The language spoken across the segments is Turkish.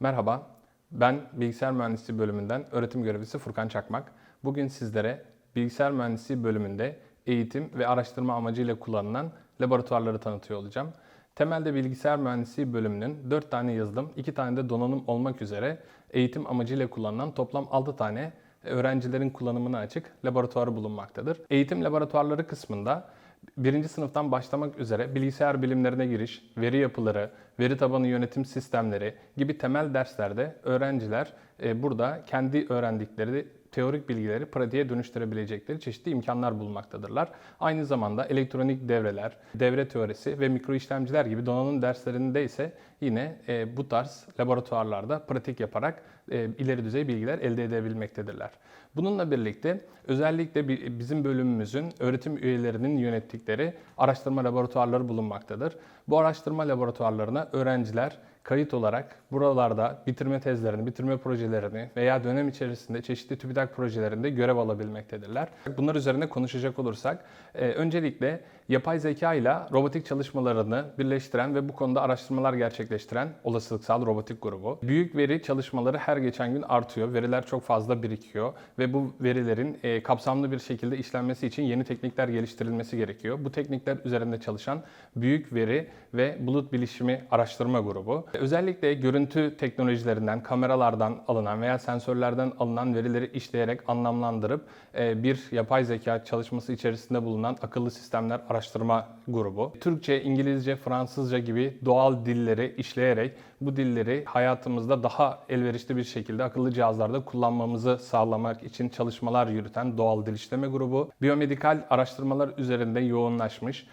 Merhaba, ben Bilgisayar Mühendisliği bölümünden öğretim görevlisi Furkan Çakmak. Bugün sizlere Bilgisayar Mühendisliği bölümünde eğitim ve araştırma amacıyla kullanılan laboratuvarları tanıtıyor olacağım. Temelde Bilgisayar Mühendisliği bölümünün 4 tane yazılım, 2 tane de donanım olmak üzere eğitim amacıyla kullanılan toplam 6 tane öğrencilerin kullanımına açık laboratuvarı bulunmaktadır. Eğitim laboratuvarları kısmında birinci sınıftan başlamak üzere bilgisayar bilimlerine giriş, veri yapıları, veri tabanı yönetim sistemleri gibi temel derslerde öğrenciler e, burada kendi öğrendikleri teorik bilgileri pratiğe dönüştürebilecekleri çeşitli imkanlar bulmaktadırlar. Aynı zamanda elektronik devreler, devre teorisi ve mikro işlemciler gibi donanım derslerinde ise yine e, bu tarz laboratuvarlarda pratik yaparak e, ileri düzey bilgiler elde edebilmektedirler. Bununla birlikte özellikle bi- bizim bölümümüzün öğretim üyelerinin yönettikleri araştırma laboratuvarları bulunmaktadır. Bu araştırma laboratuvarlarına öğrenciler kayıt olarak buralarda bitirme tezlerini, bitirme projelerini veya dönem içerisinde çeşitli TÜBİTAK projelerinde görev alabilmektedirler. Bunlar üzerine konuşacak olursak, e, öncelikle yapay zeka ile robotik çalışmalarını birleştiren ve bu konuda araştırmalar gerçekleştiren olasılıksal robotik grubu. Büyük veri çalışmaları her geçen gün artıyor. Veriler çok fazla birikiyor ve bu verilerin e, kapsamlı bir şekilde işlenmesi için yeni teknikler geliştirilmesi gerekiyor. Bu teknikler üzerinde çalışan büyük veri ve bulut bilişimi araştırma grubu. Özellikle görüntü teknolojilerinden, kameralardan alınan veya sensörlerden alınan verileri işleyerek anlamlandırıp e, bir yapay zeka çalışması içerisinde bulunan akıllı sistemler araştırma grubu. Türkçe, İngilizce, Fransızca gibi doğal dilleri işleyerek bu dilleri hayatımızda daha elverişli bir şekilde akıllı cihazlarda kullanmamızı sağlamak için çalışmalar yürüten doğal dil işleme grubu. Biyomedikal araştırmalar üzerinde yoğunlaşmış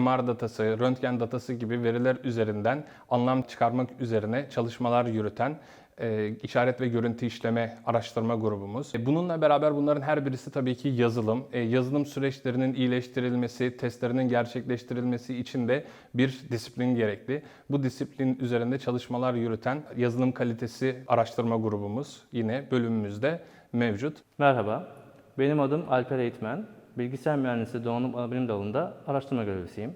MR datası, röntgen datası gibi veriler üzerinden anlam çıkarmak üzerine çalışmalar yürüten e, işaret ve görüntü işleme araştırma grubumuz. E, Bununla beraber bunların her birisi tabii ki yazılım. E, Yazılım süreçlerinin iyileştirilmesi, testlerinin gerçekleştirilmesi için de bir disiplin gerekli. Bu disiplin üzerinde çalışmalar yürüten yazılım kalitesi araştırma grubumuz yine bölümümüzde mevcut. Merhaba, benim adım Alper Eğitmen. Bilgisayar mühendisliği donanım anabilim dalında araştırma görevlisiyim.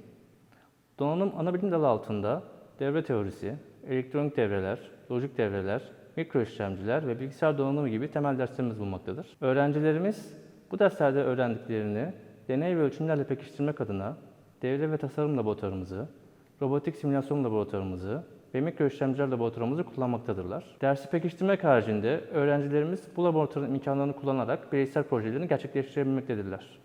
Donanım anabilim dalı altında devre teorisi, elektronik devreler, lojik devreler, mikro işlemciler ve bilgisayar donanımı gibi temel derslerimiz bulunmaktadır. Öğrencilerimiz bu derslerde öğrendiklerini deney ve ölçümlerle pekiştirmek adına devre ve tasarım laboratuvarımızı, robotik simülasyon laboratuvarımızı ve mikro işlemciler laboratuvarımızı kullanmaktadırlar. Dersi pekiştirmek haricinde öğrencilerimiz bu laboratuvarın imkanlarını kullanarak bireysel projelerini gerçekleştirebilmektedirler.